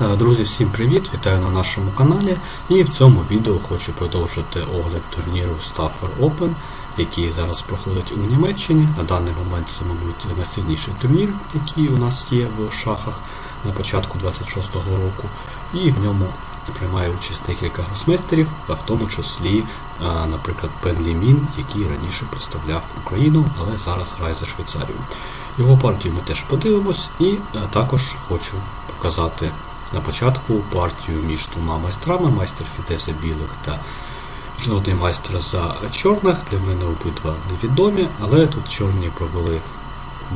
Е, Друзі, всім привіт! Вітаю на нашому каналі. І в цьому відео хочу продовжити огляд турніру Stafford Open, який зараз проходить у Німеччині. На даний момент це, мабуть, найсильніший турнір, який у нас є в шахах на початку 26-го року. І в ньому приймає участь декілька гросмейстерів, в тому числі, е, наприклад, Пен Лімін, який раніше представляв Україну, але зараз грає за Швейцарію. Його партію ми теж подивимось, і е, також хочу показати на початку партію між двома майстрами, майстер Фідеса білих та жодний майстер за чорних. Для мене обидва невідомі, але тут чорні провели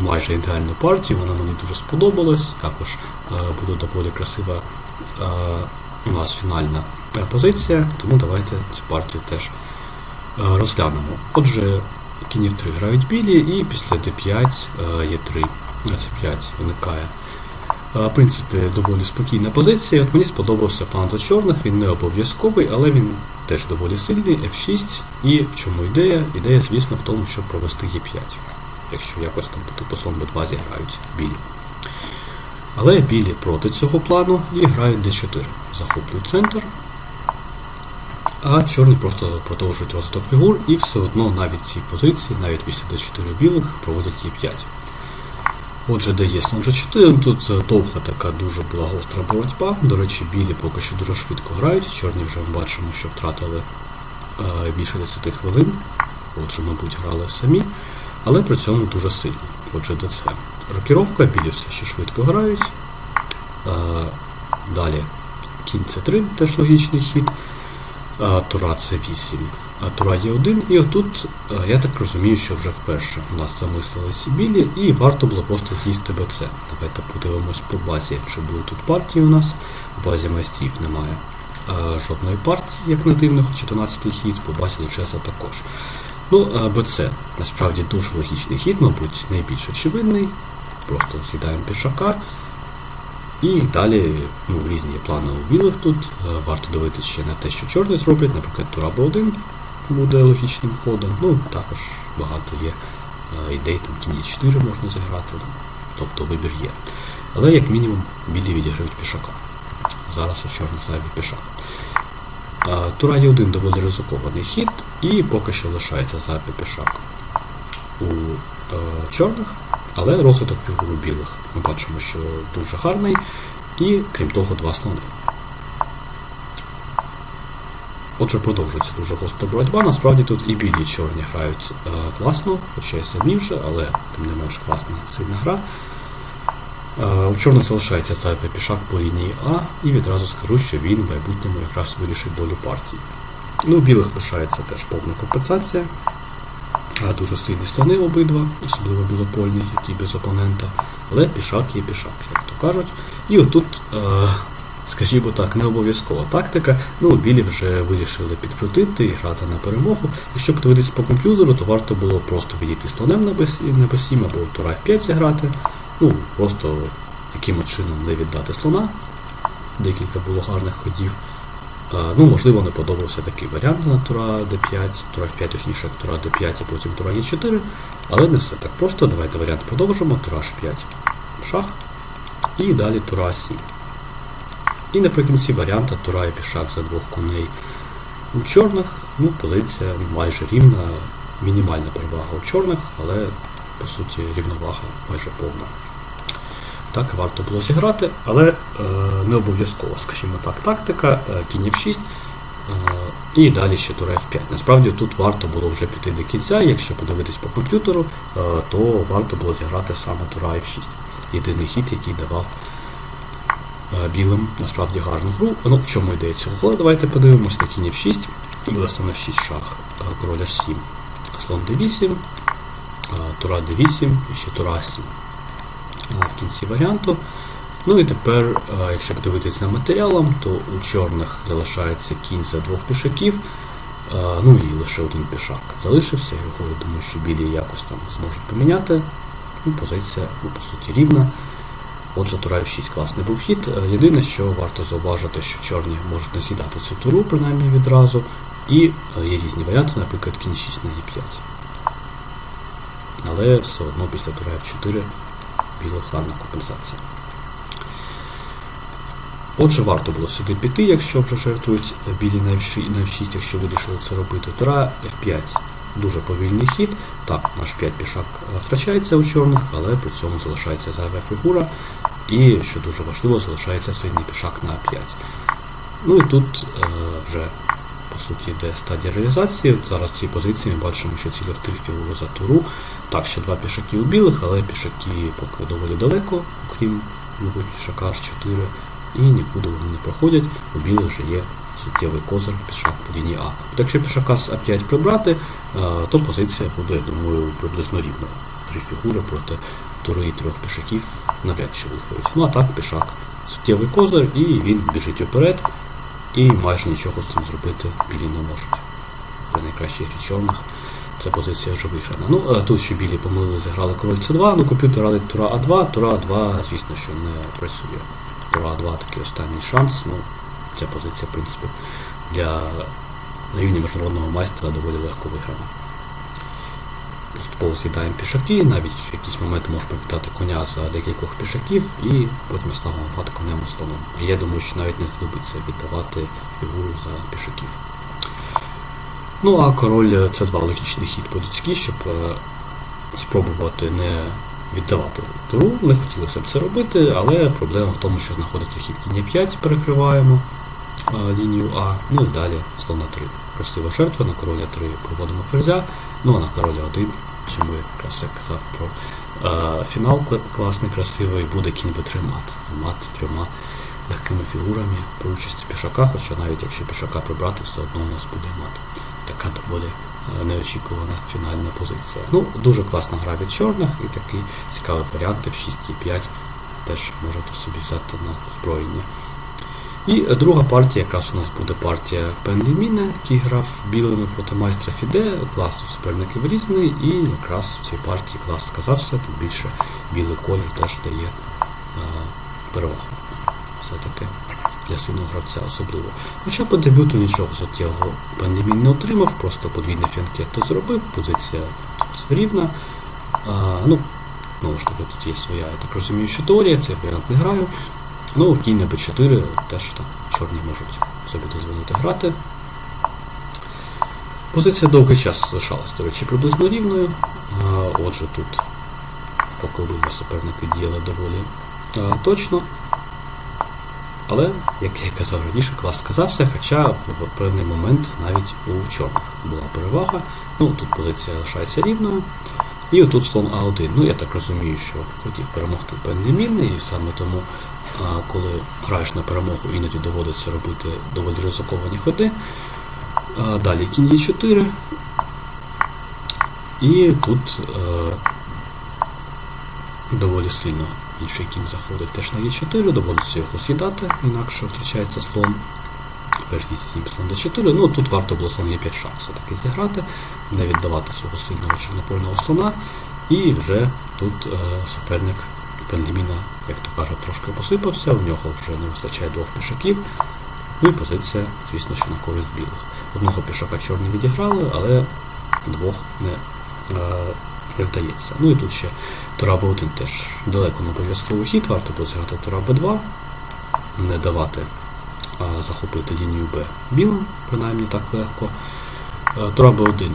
майже ідеальну партію, вона мені дуже сподобалась. Також е, буде доволі красива е, у нас фінальна позиція, тому давайте цю партію теж е, розглянемо. Отже, кінів 3 грають білі, і після d5 е, є 3 c5 виникає. В принципі, доволі спокійна позиція. От мені сподобався план за чорних, він не обов'язковий, але він теж доволі сильний, F6. І в чому ідея? Ідея, звісно, в тому, щоб провести Е5. Якщо якось там по типу слон Б2 зіграють білі. Але білі проти цього плану і грають d4. Захоплюють центр. А чорні просто продовжують розвиток фігур і все одно навіть ці позиції, навіть після d4 білих, проводять Е5. Отже, де є слон G4, тут е, довга така дуже була гостра боротьба. До речі, білі поки що дуже швидко грають. Чорні вже ми бачимо, що втратили е, більше 10 хвилин. Отже, мабуть, грали самі, але при цьому дуже сильно. Отже, ДЦ. Рокіровка, білі все ще швидко грають. Е, далі кінь С3, теж логічний хід. Тура С8. А Тура є 1 і отут, е, я так розумію, що вже вперше у нас замислилися білі, і варто було просто з'їсти БЦ. Давайте подивимось по базі, чи були тут партії у нас. В базі майстрів немає е, жодної партії, як не дивно, хоч 12-й хід, по базі Чеса також. Ну, е, БЦ насправді дуже логічний хід, мабуть, найбільш очевидний. Просто з'їдаємо пішака. І далі ну, різні плани у білих тут. Варто дивитися ще на те, що чорні зроблять, наприклад, Тура Б1 буде логічним ходом. Ну, також багато є е, ідей, там кінь 4 можна зіграти, тобто вибір є. Але як мінімум білі відіграють пішака. Зараз у чорних зайвий пішак. Е, Тура є 1 доволі ризикований хід, і поки що лишається зайвий пішак у е, чорних, але розвиток фігур у білих ми бачимо, що дуже гарний, і крім того, два слони. Отже, продовжується дуже гостра боротьба. Насправді тут і білі, і чорні грають е, класно, хоча й самі але тим не менш класна сильна гра. Е, у чорних залишається зайвий пішак по лінії А, і відразу скажу, що він в майбутньому якраз вирішить долю партії. Ну, у білих лишається теж повна компенсація. Е, Дуже сильні слони обидва, особливо білопольний, який без опонента. Але пішак є пішак, як то кажуть. І отут, е, скажімо так, не обов'язкова тактика. Ну, білі вже вирішили підкрутити і грати на перемогу. Якщо подивитися по комп'ютеру, то варто було просто відійти слонем на b7 або тура f5 зіграти. Ну, просто якимось чином не віддати слона. Декілька було гарних ходів. Ну, можливо, не подобався такий варіант на Тура D5, Тура F5, точніше, Тура D5 і потім Тура E4, але не все так просто. Давайте варіант продовжимо. Тура H5 шах. І далі Тура А7. І наприкінці варіанта Тура і пішак за двох коней у чорних. Ну, позиція майже рівна, мінімальна перевага у чорних, але по суті рівновага майже повна. Так варто було зіграти, але е, не обов'язково, скажімо так, тактика, е, кінь F6 е, і далі ще тура F5. Насправді тут варто було вже піти до кінця, якщо подивитись по комп'ютеру, е, то варто було зіграти саме тура F6. Єдиний хід, який давав білим насправді гарну гру. Ну, в чому йдеться? Але давайте подивимось на кінь F6, буде слон F6 шах, е, король H7, слон D8, е, тура D8 і ще тура А7 в кінці варіанту. Ну і тепер, е, якщо подивитися за матеріалом, то у чорних залишається кінь за двох пішаків, е, ну і лише один пішак залишився. Його, я думаю, що білі якось там зможуть поміняти. Ну, Позиція, ну, по суті, рівна. Отже, тура F6 класний був хід. Е, Єдине, що варто зауважити, що чорні можуть не з'їдати цю туру, принаймні відразу. І е, є різні варіанти, наприклад, кінь 6 на Е5. Але все одно після тура F4 білих гарна компенсація. Отже, варто було сюди піти, якщо вже жертвують білі на F6, якщо вирішили це робити. Тура F5 дуже повільний хід. Так, наш 5 пішак е, втрачається у чорних, але при цьому залишається зайва фігура. І, що дуже важливо, залишається сильний пішак на А5. Ну і тут е, вже по суті йде стадія реалізації. Зараз в цій позиції ми бачимо, що цілих три фігури за туру. Так, ще два пішаки у білих, але пішаки поки доволі далеко, окрім, мабуть, пішака H4, і нікуди вони не проходять. У білих вже є суттєвий козир пішак по лінії А. От якщо пішака з А5 прибрати, е, то позиція буде, я думаю, приблизно рівна. Три фігури проти тури трьох пішаків навряд чи виходить. Ну а так, пішак суттєвий козир, і він біжить уперед, і майже нічого з цим зробити білі не можуть. При найкращій грі чорних ця позиція вже виграна. Ну, е, тут ще білі помилили, зіграли король С2, ну комп'ютер радить тура А2, тура А2, звісно, що не працює. Тура А2 такий останній шанс, ну, ця позиція, в принципі, для рівня міжнародного майстра доволі легко виграна. Поступово з'їдаємо пішаки, навіть в якийсь момент можемо віддати коня за декількох пішаків і потім ставимо грати конем і слоном. І я думаю, що навіть не знадобиться віддавати фігуру за пішаків. Ну а король е, це два логічний хід по-людськи, щоб е, спробувати не віддавати туру. Не хотілося б це робити, але проблема в тому, що знаходиться хід кінь 5, перекриваємо е, лінію А, ну і далі слон на 3. Красива жертва, на короля 3 проводимо ферзя, ну а на короля 1, чому я якраз я казав про е, фінал класний, красивий, буде кінь b3 мат. Мат трьома легкими фігурами при участі пішака, хоча навіть якщо пішака прибрати, все одно у нас буде мат. Така доволі е, неочікувана фінальна позиція. Ну, дуже класна гра від чорних і такий цікавий варіант в 6 і 5 теж можете собі взяти на озброєння. І е, друга партія, якраз у нас буде партія Пенліміна, який грав білими проти майстра Фіде, клас у суперників різний, і якраз в цій партії клас сказався, тим більше білий колір теж дає е, перевагу. Все-таки для сильного гравця особливо. Хоча по дебюту нічого суттєвого Пендемін не отримав, просто подвійне фінкетто зробив, позиція тут рівна. А, ну, знову ж таки, тут є своя, я так розумію, що теорія, цей варіант не граю. Ну, кінь на b4 теж так чорні можуть собі дозволити грати. Позиція довгий час залишалась, до речі, приблизно рівною. Отже, тут обидва суперники діяли доволі точно. Але, як я казав раніше, клас сказався, хоча в певний момент навіть у чорних була перевага. Ну, тут позиція лишається рівною. І отут слон А1. Ну, я так розумію, що хотів перемогти мін, і саме тому, коли граєш на перемогу, іноді доводиться робити доволі ризиковані ходи. Далі кінь Е4. І тут е, доволі сильно інший кінь заходить теж на Е4, доводиться його з'їдати, інакше втрачається слон. 7 слон d4. Ну тут варто було слон Е5 шах все-таки зіграти, не віддавати свого сильного чорнопольного слона. І вже тут е, суперник Пендеміна, як то кажуть, трошки посипався, у нього вже не вистачає двох пішаків. Ну і позиція, звісно, що на користь білих. Одного пішака чорні відіграли, але двох не, е, не вдається. Ну і тут ще Тура Б1 теж далеко не обов'язковий хід, варто було зіграти Тура Б2, не давати захопити лінію Б білим, принаймні так легко. Е, Тура Б1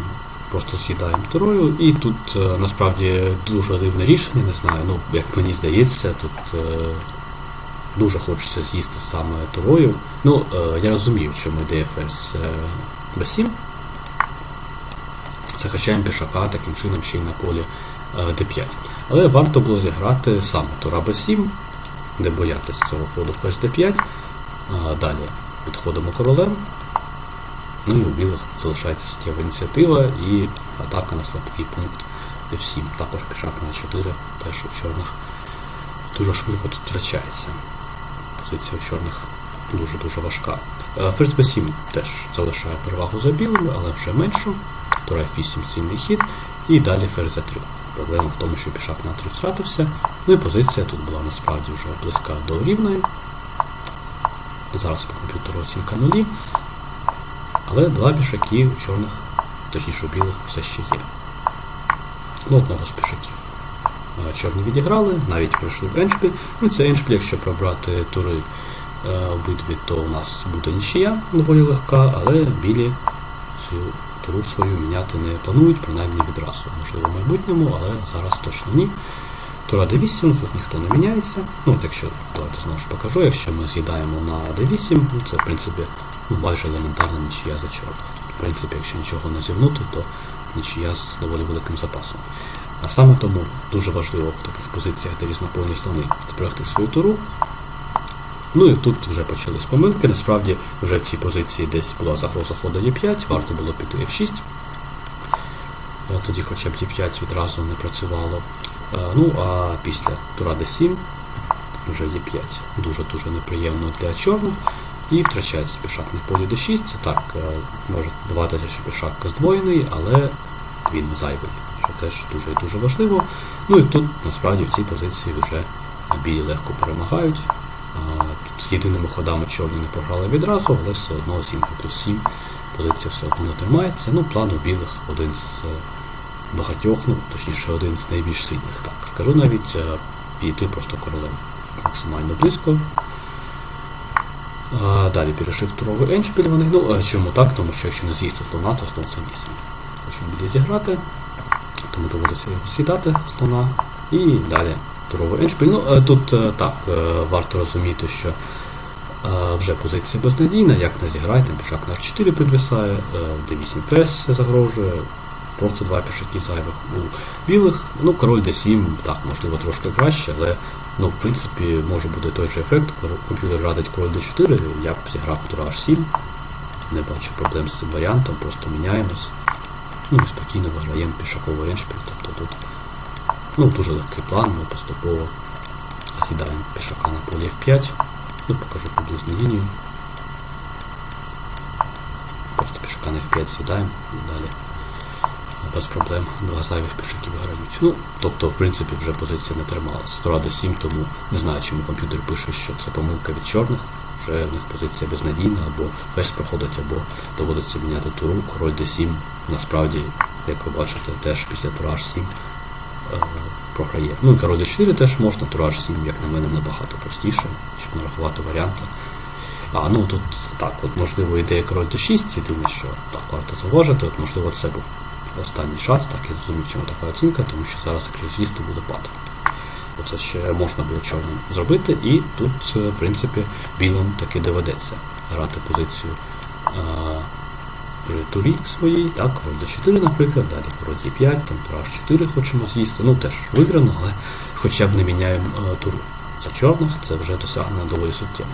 просто з'їдаємо турою, і тут е, насправді дуже дивне рішення, не знаю, ну як мені здається, тут е, дуже хочеться з'їсти саме турою. Ну, я розумію, в чому йде ферзь е, Б7. Захищаємо пішака таким чином ще й на полі е, d5. Але варто було зіграти саме тура b7, де боятись цього ходу ферзь d5. Далі підходимо королем. Ну і у білих залишається суттєва ініціатива і атака на слабкий пункт f7. Також пішак на 4, теж у чорних дуже швидко тут втрачається. Позиція у чорних дуже-дуже важка. Е, Ферзь b7 теж залишає перевагу за білими, але вже меншу. Тура F8 сильний хід, і далі ферзь 3 Проблема в тому, що пішак на 3 втратився. Ну і позиція тут була насправді вже близька до рівної. Зараз по комп'ютеру оцінка нулі. Але два пішаки у чорних, точніше у білих, все ще є. Ну, одного з пішаків. Е, Чорні відіграли, навіть пройшли в еншпіль. Ну, це еншпіль, якщо пробрати тури е, обидві, то у нас буде нічия доволі легка, але білі цю туру свою міняти не планують, принаймні відразу. Можливо, в майбутньому, але зараз точно ні. Тура D8, тут ніхто не міняється. Ну, от якщо, давайте знову ж покажу, якщо ми з'їдаємо на D8, ну, це в принципі ну, майже елементарна нічия за. Тут, в принципі, якщо нічого не зівнути, то нічия з доволі великим запасом. А саме тому дуже важливо в таких позиціях, де різнополні слони, зберегти свою туру. Ну і тут вже почались помилки. Насправді вже в цій позиції десь була загроза ходу Е5, варто було піти F6. Е, Тоді хоча б Е5 відразу не працювало. Е, Ну а після тура D7 вже Е5 дуже-дуже неприємно для чорних. І втрачається пішак на полі D6. Так, е, може даватися, що пішак здвоєний, але він зайвий, що теж дуже і дуже важливо. Ну і тут насправді в цій позиції вже білі легко перемагають. Тут єдиними ходами чорні не програли відразу, але все одно 7 плюс 7 позиція все одно не тримається. Ну, план у білих один з е, багатьох, ну точніше один з найбільш сильних. Так, скажу навіть е, підійти просто королем максимально близько. А, Далі перешив туровий еншпіль вони. Ну, е, чому так? Тому що якщо не з'їсти слона, то слон це місце. Хочемо білі зіграти, тому доводиться його сідати слона. І далі туровий еншпіль. Ну, е, тут е, так, е, варто розуміти, що е, вже позиція безнадійна, як не зіграйте, пішак на r4 підвисає, е, d8 ферзь загрожує, просто два пішаки зайвих у білих. Ну, король d7, так, можливо, трошки краще, але ну, в принципі може бути той же ефект. Комп'ютер радить король d4, я б зіграв тура h7, не бачу проблем з цим варіантом, просто міняємось. Ну і спокійно виграємо пішаковий еншпіль. Тобто тут ну, дуже легкий план, ми поступово сідаємо пішака на полі F5. Ну, покажу приблизну лінію. Просто пішака на F5 сідаємо і далі без проблем два зайвих пішаків грають. Ну, тобто, в принципі, вже позиція не трималася. Тура D7, тому не знаю, чому комп'ютер пише, що це помилка від чорних. Вже в них позиція безнадійна, або весь проходить, або доводиться міняти туру. Король D7 насправді, як ви бачите, теж після тура H7 е, програє. Ну і король d4 теж можна, тура h7, як на мене, набагато простіше, щоб нарахувати варіанти. А, ну тут так, от можливо ідея король d6, єдине, що так варто зауважити, от можливо це був останній шанс, так я зрозумів, чому така оцінка, тому що зараз з'їсти буде пад. Це ще можна було чорним зробити, і тут, е, в принципі, білим таки доведеться грати позицію а, при турі своїй, так, король d4, наприклад, далі король d5, там тура h4 хочемо з'їсти, ну теж виграно, але хоча б не міняємо е, туру. За чорних це вже досягнення доволі суттєво.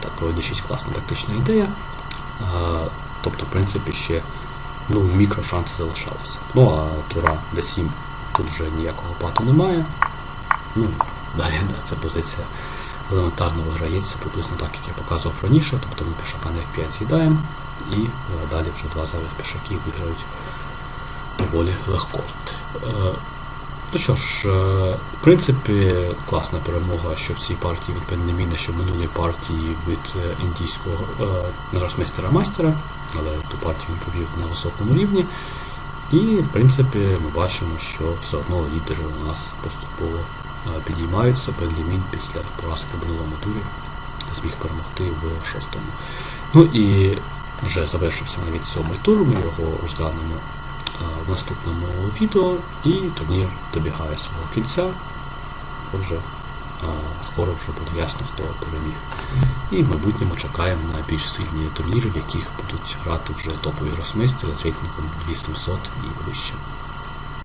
Так, король d6 класна тактична ідея. А, тобто, в принципі, ще ну, мікрошанси залишалися. Ну а тура d7 тут вже ніякого пату немає. Ну, далі да, ця позиція елементарно виграється, приблизно так, як я показував раніше, тобто ми пішака на F5 з'їдаємо, і е, далі вже два зайвих пішаки виграють доволі легко. Е, Ну що ж, е, в принципі, класна перемога, що в цій партії від Бенлеміна, що в минулій партії від е, індійського е, гросмейстера мастера, але ту партію він провів на високому рівні. І, в принципі, ми бачимо, що все одно лідери у нас поступово е, підіймаються. Бенлемін після поразки в минулому турі зміг перемогти в шостому. Ну і вже завершився навіть сьомий тур, ми його розглянемо е, наступному відео, і турнір добігає свого кінця. Отже, скоро вже буде ясно, хто переміг. І в майбутньому чекаємо на більш сильні турніри, в яких будуть грати вже топові гросмейстери з рейтингом 2700 і вище.